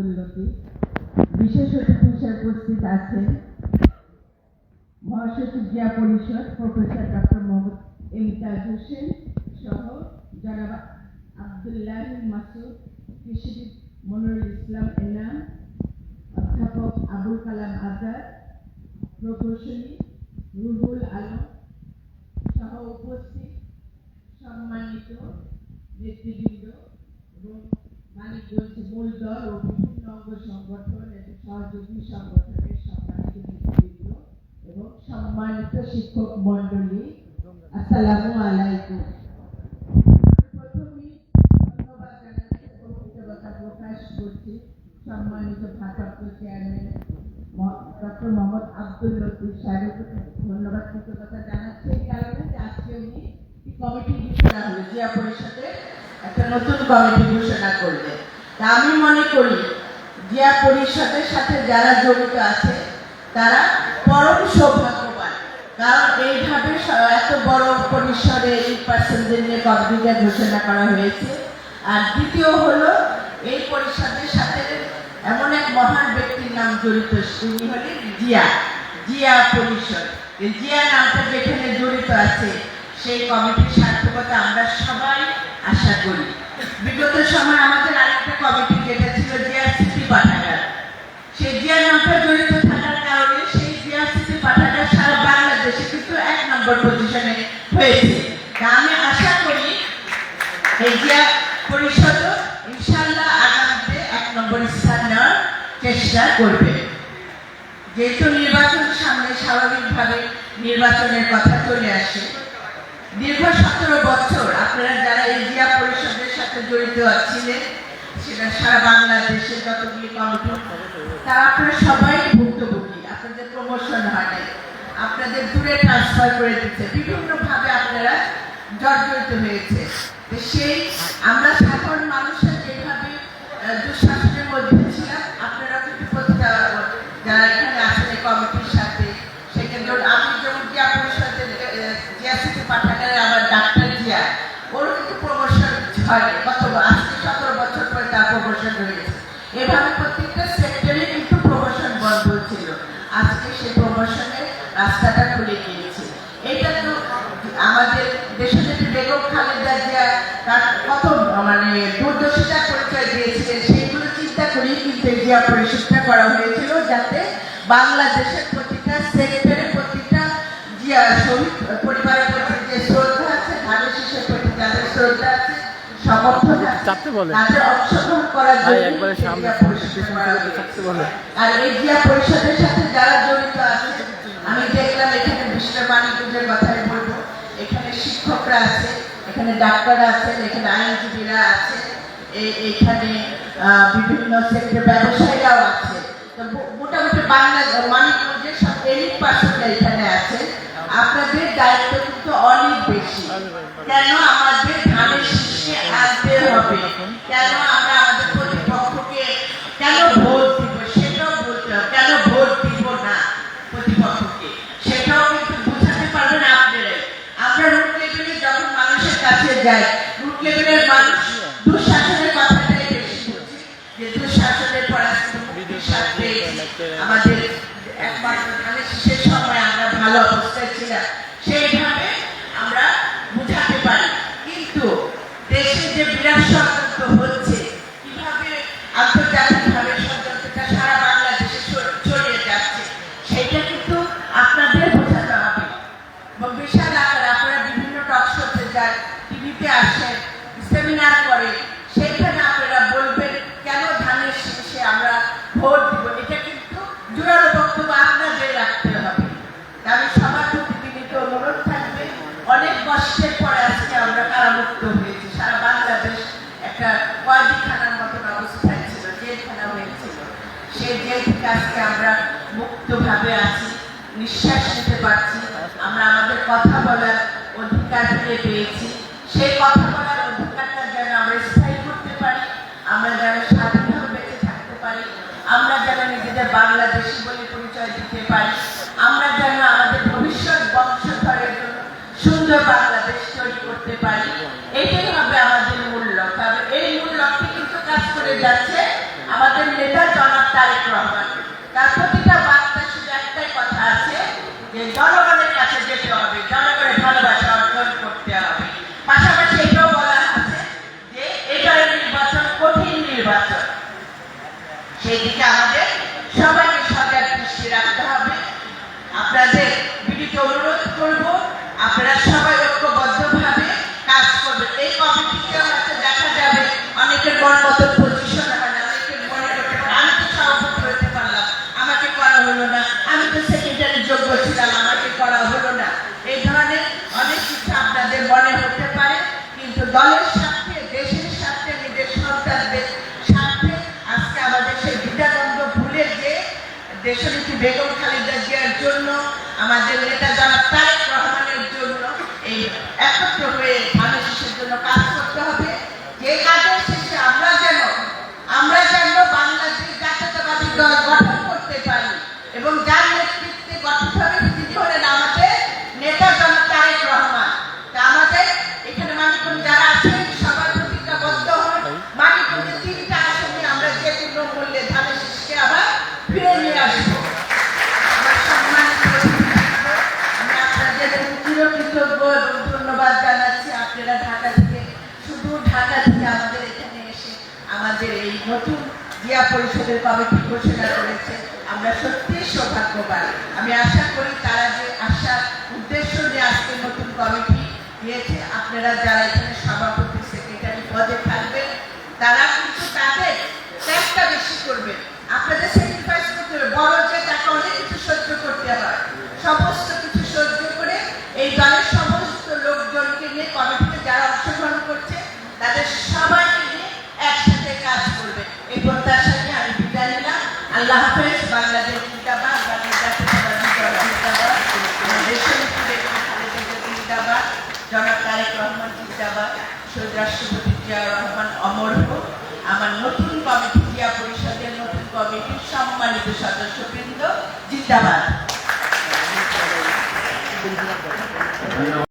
উন্নতি বিশেষ অতিথি হিসেবে উপস্থিত আছেন মহাসচিব জিয়া পরিষদ, প্রফেসর ডক্টর মোহাম্মদ ইমতাজ হোসেন সহ জনাব আবদুল্লাহ মাসুদ, কৃষিবিদ মনিরুল ইসলাম এনাম, অধ্যাপক আবুল কালাম আজাদ, প্রকৌশলী রুহুল আলম সহ উপস্থিত সম্মানিত নেতৃবৃন্দ এবং মানিকগঞ্জ মূল দল ও অঙ্গ সংগঠন সহযোগী সংগঠনের সম্মানিত নেতৃবৃন্দ এবং সম্মানিত শিক্ষক মন্ডলী আসসালামু আলাইকুম। প্রথমেই ধন্যবাদ কৃতজ্ঞতা প্রকাশ করছি সম্মানিত ভারপ্রাপ্ত চেয়ারম্যান ডক্টর মোহাম্মদ আব্দুল লতিফ সাহেবকে। ধন্যবাদ, কৃতজ্ঞতা জানাচ্ছি। এই কারণে যে আজকে উনি কমিটি ঘোষণা হলো, জিয়া একটা নতুন কমিটি ঘোষণা করলেন। আমি মনে করি জিয়া পরিষদের সাথে যারা জড়িত আছে, তারা পরম সৌভাগ্যবান। কারণ এইভাবে এত বড় পরিসরে এই পার্সনদের নিয়ে কমিটিটা ঘোষণা করা হয়েছে। আর দ্বিতীয় হলো, এই পরিষদের সাথে এমন এক মহান ব্যক্তির নাম জড়িত, তিনি হলেন জিয়া জিয়া পরিষদ। জিয়া নামটা যেখানে জড়িত আছে, সেই কমিটির সার্থকতা আমরা সবাই আশা করি। বিগত সময় আমাদের আরেকটা কমিটি যেটা ছিল পাঠাগার জিয়া জড়িত থাকার কারণে সেই স্মৃতি পাঠাগার সারা এক নম্বর পজিশনে হয়েছে আমি আশা করি এই জিয়া পরিষদ ইনশাল্লাহ আগামীতে এক নম্বর স্থান নেওয়ার চেষ্টা করবে যেহেতু নির্বাচন সামনে স্বাভাবিকভাবে নির্বাচনের কথা চলে আসে দীর্ঘ সতেরো বছর আপনারা যারা এই পরিষদের সাথে জড়িত ছিলেন সেটা সারা বাংলাদেশে যতগুলি কমিটি, তারা আপনারা সবাই ভুক্তভোগী। আপনাদের প্রমোশন হয় আপনাদের দূরে ট্রান্সফার করে দিচ্ছে। বিভিন্নভাবে আপনারা জর্জরিত হয়েছে। সেই আমরা সাধারণ মানুষের যেভাবে দুঃশাসনের মধ্যে ছিলাম, আপনারা কিন্তু প্রতিটা যারা এখানে এই কমিটির সাথে, সেখানে আমি যেমন জিয়া পরিষদের জিয়া সিটি পাঠাগারে আমার ডাক্তার জিয়া ওর কিন্তু প্রমোশন হয় রাস্তাটা খুলে গিয়েছে এটা তো আমাদের দেশে যে বেগম খালেদা জিয়া তার কত মানে দুর্দশিতা পরিচয় দিয়েছিলেন সেইগুলো চিন্তা করেই কিন্তু জিয়া পরিষদটা করা হয়েছিল যাতে বাংলাদেশের প্রতিটা সেক্টরে প্রতিটা জিয়া শহীদ পরিবারের প্রতি যে শ্রদ্ধা আছে ধানের শিশের প্রতি যাদের শ্রদ্ধা আছে সমর্থন আছে তাদের অংশগ্রহণ করার জন্য। আর এই জিয়া পরিষদের সাথে যারা জড়িত আছে বাণিজ্যের কথাই বলব। এখানে শিক্ষকরা আছে, এখানে ডাক্তাররা আছেন, এখানে আইনজীবীরা আছে এখানে বিভিন্ন সেক্টর ব্যবসায়ীরাও আছে। মোটামুটি বাংলা, মানিকগঞ্জের সব এলিট পার্সনরা এখানে আছে আপনাদের দায়িত্ব কিন্তু অনেক বেশি। কেন আমাদের ধানের আনতে হবে? কেন আমাদের একমাত্র ধানের শীষের সময় আমরা ভালো অবস্থায় ছিলাম। সেইভাবে আমরা বুঝাতে পারি। কিন্তু দেশে যে বিরাট ষড়যন্ত্র হচ্ছে, কীভাবে আন্তর্জাতিকভাবে ষড়যন্ত্রটা সারা বাংলাদেশে ছড়িয়ে যাচ্ছে, সেটা কিন্তু আপনাদের বোঝাতে হবে। এবং বিশাল আকার আপনারা বিভিন্ন টক শোতে যান, টিভিতে আসেন, সেমিনার করে নিঃশ্বাস নিতে পারছি, আমরা আমাদের কথা বলার অধিকার ফিরে পেয়েছি। সেই কথা বলার অধিকারটা যেন আমরা স্থায়ী করতে পারি, আমরা যেন স্বাধীনভাবে বেঁচে থাকতে পারি, আমরা যেন নিজেদের বাংলাদেশি বলে পরিচয় দিতে পারি, আমরা যেন আমাদের ভবিষ্যৎ বংশধরের জন্য সুন্দর বাংলাদেশ তৈরি করতে পারি। এটাই হবে আমাদের মূল লক্ষ্য। এই মূল লক্ষ্যে কিন্তু কাজ করে যাচ্ছে আমাদের নেতা জনাব তারেক রহমান। তার প্রতিটা বার্তা শুধু একটাই কথা আছে জনগণের কাছে যেতে হবে। জনগণের ভালোবাসা অর্জন করতে হবে। পাশাপাশি এটাও বলা আছে যে এবারের নির্বাচন, কঠিন নির্বাচন। সেই দিকে আমাদের সবাইকে সজাগ দৃষ্টি রাখতে হবে। আপনাদের বিনীত অনুরোধ করব, আপনারা সবাই ঐক্যবদ্ধভাবে কাজ করবেন। এই কমিটিতে হয়তো দেখা যাবে, অনেকের মন মতো দলের স্বার্থে, দেশের স্বার্থে, নিজের সন্তানদের স্বার্থে আজকে আমাদের সেই দ্বিধাদ্বন্দ্ব ভুলে যে দেশনীতি বেগম খালেদা জিয়ার জন্য, আমাদের নেতা জনাব তারেক রহমানের জন্য এই একত্র হয়ে নতুন জিয়া পরিষদের কমিটি ঘোষণা করেছে, আমরা সত্যিই সৌভাগ্যবান। আমি আশা করি তারা যে আশার উদ্দেশ্য নিয়ে আজকে নতুন কমিটি দিয়েছে, আপনারা যারা এখানে সভাপতি, সেক্রেটারি পদে থাকবেন, তারা কিন্তু তাদের ত্যাগটা বেশি করবে আপনাদের স্যাক্রিফাইস করতে হবে বড় যে তাকে অনেক কিছু সহ্য করতে হয় সমস্ত কিছু সহ্য করে এই দলের সমস্ত লোকজনকে নিয়ে কমিটিতে যারা অংশগ্রহণ করছে তাদের সবাইকে নিয়ে একসাথে কাজ করবে এই প্রত্যাশা নিয়ে আমি বিদায় নিলাম আল্লাহ হাফেজ বাংলাদেশ জিন্দাবাদ জিন্দাবাদ জনাব তারেক রহমান জিন্দাবাদ শহীদ রাষ্ট্রপতি জিয়া রহমান অমর হোক আমার নতুন কমিটি জিয়া পরিষদের নতুন কমিটির সম্মানিত সদস্যবৃন্দ জিন্দাবাদ